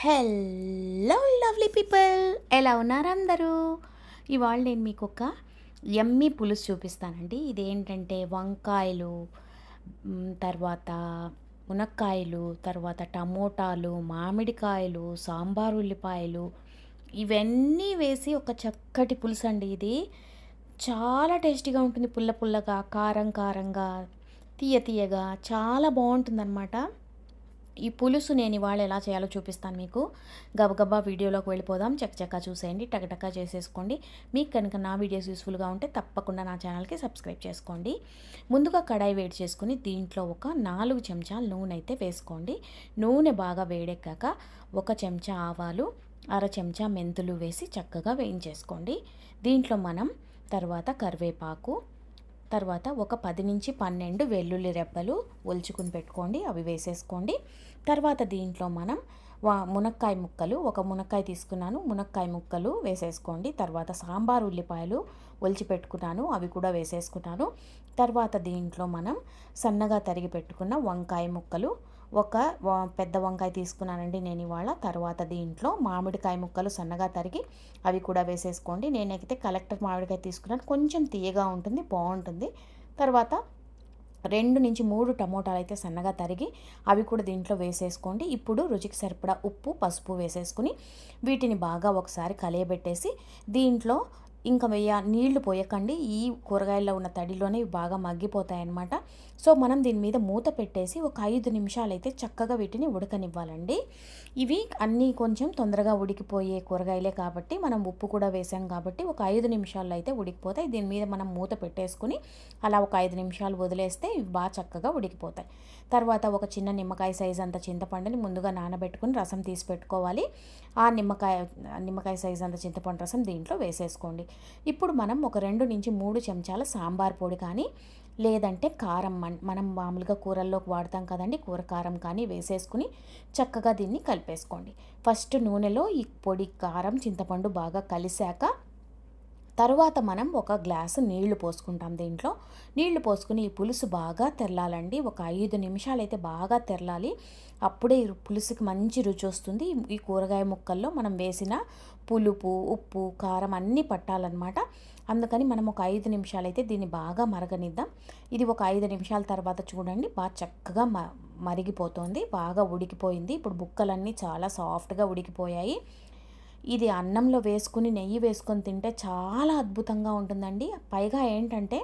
Hello lovely people ఎలా ఉన్నారు అందరూ? ఇవాళ నేను మీకు ఒక ఎమ్మి పులుసు చూపిస్తానండి. ఇదేంటంటే వంకాయలు తర్వాత మునక్కాయలు తర్వాత టమోటాలు మామిడికాయలు సాంబార్ ఉల్లిపాయలు ఇవన్నీ వేసి ఒక చక్కటి పులుసు అండి ఇది. చాలా టేస్టీగా ఉంటుంది. పుల్ల పుల్లగా కారం కారంగా తీయ తీయగా చాలా బాగుంటుందన్నమాట. ఈ పులుసు నేను ఇవాళ ఎలా చేయాలో చూపిస్తాను మీకు. గబగబా వీడియోలోకి వెళ్ళిపోదాం. చక్కచక్క చూసేయండి. టకటకా చేసేసుకోండి. మీకు కనుక నా వీడియోస్ యూస్ఫుల్గా ఉంటే తప్పకుండా నా ఛానల్కి సబ్స్క్రైబ్ చేసుకోండి. ముందుగా కడాయి వేడి చేసుకుని దీంట్లో ఒక నాలుగు చెంచాల నూనె అయితే వేసుకోండి. నూనె బాగా వేడెక్కాక ఒక చెంచా ఆవాలు అర చెంచా మెంతులు వేసి చక్కగా వేయించేసుకోండి. దీంట్లో మనం తర్వాత కరివేపాకు తర్వాత ఒక పది నుంచి పన్నెండు వెల్లుల్లి రెబ్బలు ఒలుచుకుని పెట్టుకోండి అవి వేసేసుకోండి. తర్వాత దీంట్లో మనం వా మునక్కాయ ముక్కలు ఒక మునక్కాయ తీసుకున్నాను మునక్కాయ ముక్కలు వేసేసుకోండి. తర్వాత సాంబార్ ఉల్లిపాయలు ఒలిచి పెట్టుకున్నాను అవి కూడా వేసేసుకున్నాను. తర్వాత దీంట్లో మనం సన్నగా తరిగి పెట్టుకున్న వంకాయ ముక్కలు ఒక పెద్ద వంకాయ తీసుకున్నానండి నేను ఇవాళ. తర్వాత దీంట్లో మామిడికాయ ముక్కలు సన్నగా తరిగి అవి కూడా వేసేసుకోండి. నేనైతే కలెక్టర్ మామిడికాయ తీసుకున్నాను. కొంచెం తీయగా ఉంటుంది బాగుంటుంది. తర్వాత రెండు నుంచి మూడు టమోటాలు అయితే సన్నగా తరిగి అవి కూడా దీంట్లో వేసేసుకోండి. ఇప్పుడు రుచికి సరిపడా ఉప్పు పసుపు వేసేసుకుని వీటిని బాగా ఒకసారి కలియబెట్టేసి దీంట్లో ఇంకా వెయ్య నీళ్ళు పోయకండి. ఈ కూరగాయల్లో ఉన్న తడిలోనే ఇవి బాగా మగ్గిపోతాయి అన్నమాట సో మనం దీని మీద మూత పెట్టేసి ఒక ఐదు నిమిషాలు అయితే చక్కగా వీటిని ఉడకనివ్వాలండి. ఇవి అన్నీ కొంచెం తొందరగా ఉడికిపోయే కూరగాయలే కాబట్టి మనం ఉప్పు కూడా వేసాం కాబట్టి ఒక ఐదు నిమిషాల్లో అయితే ఉడికిపోతాయి. దీని మీద మనం మూత పెట్టేసుకుని అలా ఒక ఐదు నిమిషాలు వదిలేస్తే ఇవి బాగా చక్కగా ఉడికిపోతాయి. తర్వాత ఒక చిన్న నిమ్మకాయ సైజ్ అంత చింతపండుని ముందుగా నానబెట్టుకుని రసం తీసి పెట్టుకోవాలి. ఆ నిమ్మకాయ నిమ్మకాయ సైజ్ అంత చింతపండు రసం దీంట్లో వేసేసుకోండి. ఇప్పుడు మనం ఒక రెండు నుంచి మూడు చెంచాల సాంబార్ పొడి కానీ లేదంటే కారం మన్- మనం మామూలుగా కూరల్లోకి వాడతాం కదండి కూర కారం కానీ వేసేసుకుని చక్కగా దీన్ని కలిపేసుకోండి. ఫస్ట్ నూనెలో ఈ పొడి కారం చింతపండు బాగా కలిసాక తరువాత మనం ఒక గ్లాసు నీళ్ళు పోసుకుంటాం దీంట్లో. నీళ్ళు పోసుకుని ఈ పులుసు బాగా తెరలాలండి. ఒక ఐదు నిమిషాలు అయితే బాగా తెరలాలి. అప్పుడే ఈ పులుసుకి మంచి రుచి వస్తుంది. ఈ- కూరగాయ ముక్కల్లో మనం వేసిన పులుపు ఉప్పు కారం అన్నీ పట్టాలన్నమాట. అందుకని మనం ఒక ఐదు నిమిషాలు అయితే దీన్ని బాగా మరగనిద్దాం. ఇది ఒక ఐదు నిమిషాల తర్వాత చూడండి. బాగా చక్కగా మ మరిగిపోతుంది. బాగా ఉడికిపోయింది. ఇప్పుడు బుక్కలన్నీ చాలా సాఫ్ట్గా ఉడికిపోయాయి. ఇది అన్నంలో వేసుకుని నెయ్యి వేసుకొని తింటే చాలా అద్భుతంగా ఉంటుందండి. పైగా ఏంటంటే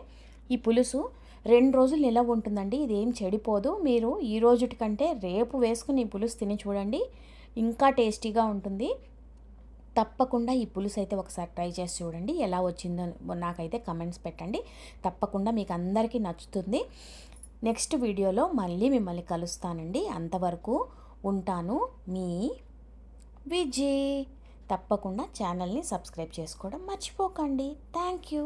ఈ పులుసు రెండు రోజులు నిలవ ఉంటుందండి. ఇది ఏం చెడిపోదు. మీరు ఈ రోజుటి కంటే రేపు వేసుకుని ఈ పులుసు తిని చూడండి. ఇంకా టేస్టీగా ఉంటుంది. తప్పకుండా ఈ పులుసు అయితే ఒకసారి ట్రై చేసి చూడండి. ఎలా వచ్చిందో నాకైతే కమెంట్స్ పెట్టండి. తప్పకుండా మీకు అందరికీ నచ్చుతుంది. నెక్స్ట్ వీడియోలో మళ్ళీ మిమ్మల్ని కలుస్తానండి. అంతవరకు ఉంటాను మీ విజయ్ తప్పకుండా ఛానల్ని సబ్స్క్రైబ్ చేసుకోవడం మర్చిపోకండి. Thank you.